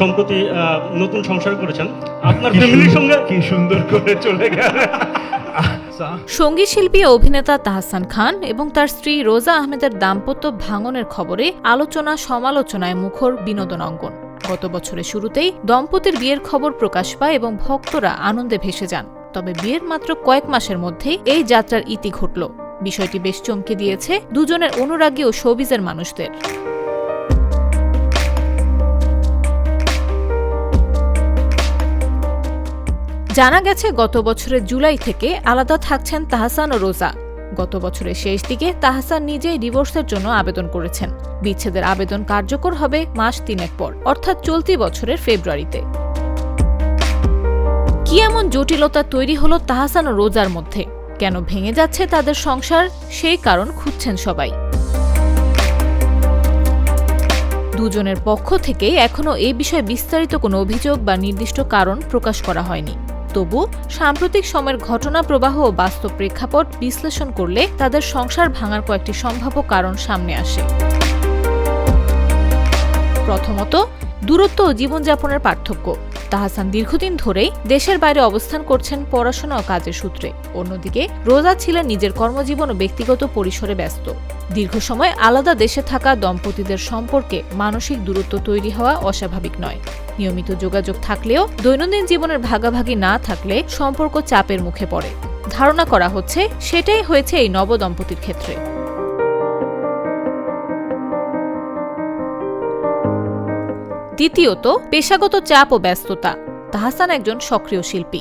সম্প্রতি নতুন সংসার করেছেন। আপনার ফ্যামিলির সঙ্গে কি সুন্দর করে চলে গেল। আচ্ছা, সংগীত শিল্পী অভিনেতা তাহসান খান এবং তার স্ত্রী রোজা আহমেদের দাম্পত্য ভাঙনের খবরে আলোচনা সমালোচনায় মুখর বিনোদন অঙ্গন। গত বছরের শুরুতেই দম্পতির বিয়ের খবর প্রকাশ পায় এবং ভক্তরা আনন্দে ভেসে যান। তবে বিয়ের মাত্র কয়েক মাসের মধ্যেই এই যাত্রার ইতি ঘটল। বিষয়টি বেশ চমকে দিয়েছে দুজনের অনুরাগী ও শোবিজের মানুষদের। জানা গেছে, গত বছরের জুলাই থেকে আলাদা থাকছেন তাহসান ও রোজা। গত বছরের শেষ দিকে তাহসান নিজেই ডিভোর্সের জন্য আবেদন করেছেন। বিচ্ছেদের আবেদন কার্যকর হবে মাস তিনেক পর, অর্থাৎ চলতি বছরের ফেব্রুয়ারিতে। কি এমন জটিলতা তৈরি হলো তাহসান ও রোজার মধ্যে? কেন ভেঙে যাচ্ছে তাদের সংসার? সেই কারণ খুঁজছেন সবাই। দুজনের পক্ষ থেকে এখনও এ বিষয়ে বিস্তারিত কোনো অভিযোগ বা নির্দিষ্ট কারণ প্রকাশ করা হয়নি। তবু সাম্প্রতিক সময়ের ঘটনা প্রবাহ ও বাস্তব প্রেক্ষাপট বিশ্লেষণ করলে তাদের সংসার ভাঙার কয়েকটি সম্ভাব্য কারণ সামনে আসে। প্রথমত, দূরত্ব ও জীবনযাপনের পার্থক্য। তাহাসান দীর্ঘদিন ধরেই দেশের বাইরে অবস্থান করছেন পড়াশোনা ও কাজের সূত্রে। অন্যদিকে, রোজা ছিলেন নিজের কর্মজীবন ও ব্যক্তিগত পরিসরে ব্যস্ত। দীর্ঘ সময় আলাদা দেশে থাকা দম্পতিদের সম্পর্কে মানসিক দূরত্ব তৈরি হওয়া অস্বাভাবিক নয়। নিয়মিত যোগাযোগ থাকলেও দৈনন্দিন জীবনের ভাগাভাগি না থাকলে সম্পর্ক চাপের মুখে পড়ে। ধারণা করা হচ্ছে সেটাই হয়েছে এই নবদম্পতির ক্ষেত্রে। দ্বিতীয়ত, পেশাগত চাপ ও ব্যস্ততা। তাহাসান একজন সক্রিয় শিল্পী।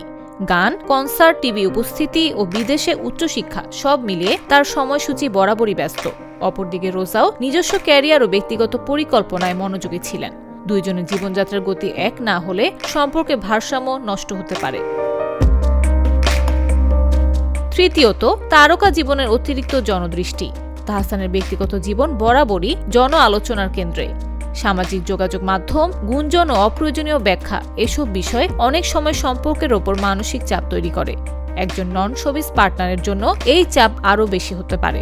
গান, কনসার্ট, টিভি উপস্থিতি ও বিদেশে উচ্চশিক্ষা সব মিলিয়ে তার সময়সূচি বরাবরই ব্যস্ত। অপরদিকে রোজাও নিজস্ব ক্যারিয়ার ও ব্যক্তিগত পরিকল্পনায় মনোযোগী ছিলেন। দুইজনের জীবনযাত্রার গতি এক না হলে সম্পর্কে ভারসাম্য নষ্ট হতে পারে। তৃতীয়ত, তারকা জীবনের অতিরিক্ত জনদৃষ্টি। তাহসানের ব্যক্তিগত জীবন বরাবরই জন আলোচনার কেন্দ্রে। সামাজিক যোগাযোগ মাধ্যম, গুঞ্জন ও অপ্রয়োজনীয় ব্যাখ্যা এসব বিষয় অনেক সময় সম্পর্কের ওপর মানসিক চাপ তৈরি করে। একজন নন শোবিস পার্টনারের জন্য এই চাপ আরও বেশি হতে পারে।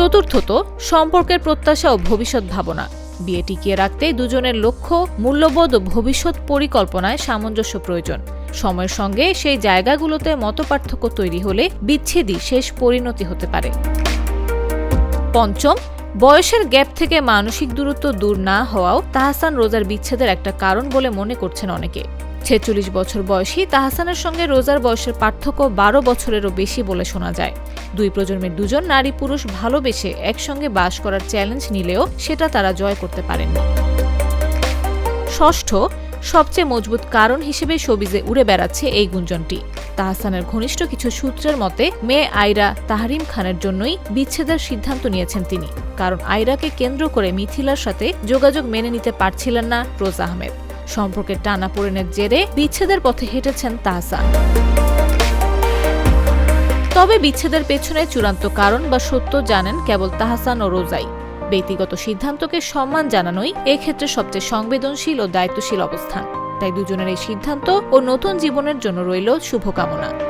চতুর্থত সম্পর্কের প্রত্যাশা ও ভবিষ্যৎ ভাবনা। বিয়ে টিকিয়ে রাখতে দুজনের লক্ষ্য, মূল্যবোধ ও ভবিষ্যৎ পরিকল্পনায় সামঞ্জস্য প্রয়োজন। সময়ের সঙ্গে সেই জায়গাগুলোতে মতপার্থক্য তৈরি হলে বিচ্ছেদই শেষ পরিণতি হতে পারে। পঞ্চম, বয়সের গ্যাপ থেকে মানসিক দূরত্ব দূর না হওয়াও তাহসান রোজার বিচ্ছেদের একটা কারণ বলে মনে করছেন অনেকে। ছেচল্লিশ বছর বয়সী তাহসানের সঙ্গে রোজার বয়সের পার্থক্য বারো বছরেরও বেশি বলে শোনা যায়। দুই প্রজন্মের দুজন নারী পুরুষ ভালোবেসে একসঙ্গে বাস করার চ্যালেঞ্জ নিলেও সেটা তারা জয় করতে পারেননি। ষষ্ঠ, সবচেয়ে মজবুত কারণ হিসেবে সবিজে উড়ে বেড়াচ্ছে এই গুঞ্জনটি। তাহসানের ঘনিষ্ঠ কিছু সূত্রের মতে, মেয়ে আয়রা তাহরিম খানের জন্যই বিচ্ছেদের সিদ্ধান্ত নিয়েছেন তিনি। কারণ আয়রাকে কেন্দ্র করে মিথিলার সাথে যোগাযোগ মেনে নিতে পারছিলেন না রোজ আহমেদ। সম্পর্কের টানাপোড়েনের জেরে বিচ্ছেদের পথে হেঁটেছেন তাহসান। তবে বিচ্ছেদের পেছনে চূড়ান্ত কারণ বা সত্য জানেন কেবল তাহসান ও রোজাই। ব্যক্তিগত সিদ্ধান্তকে সম্মান জানানোই এক্ষেত্রে সবচেয়ে সংবেদনশীল ও দায়িত্বশীল অবস্থান। তাই দুজনের এই সিদ্ধান্ত ও নতুন জীবনের জন্য রইল শুভকামনা।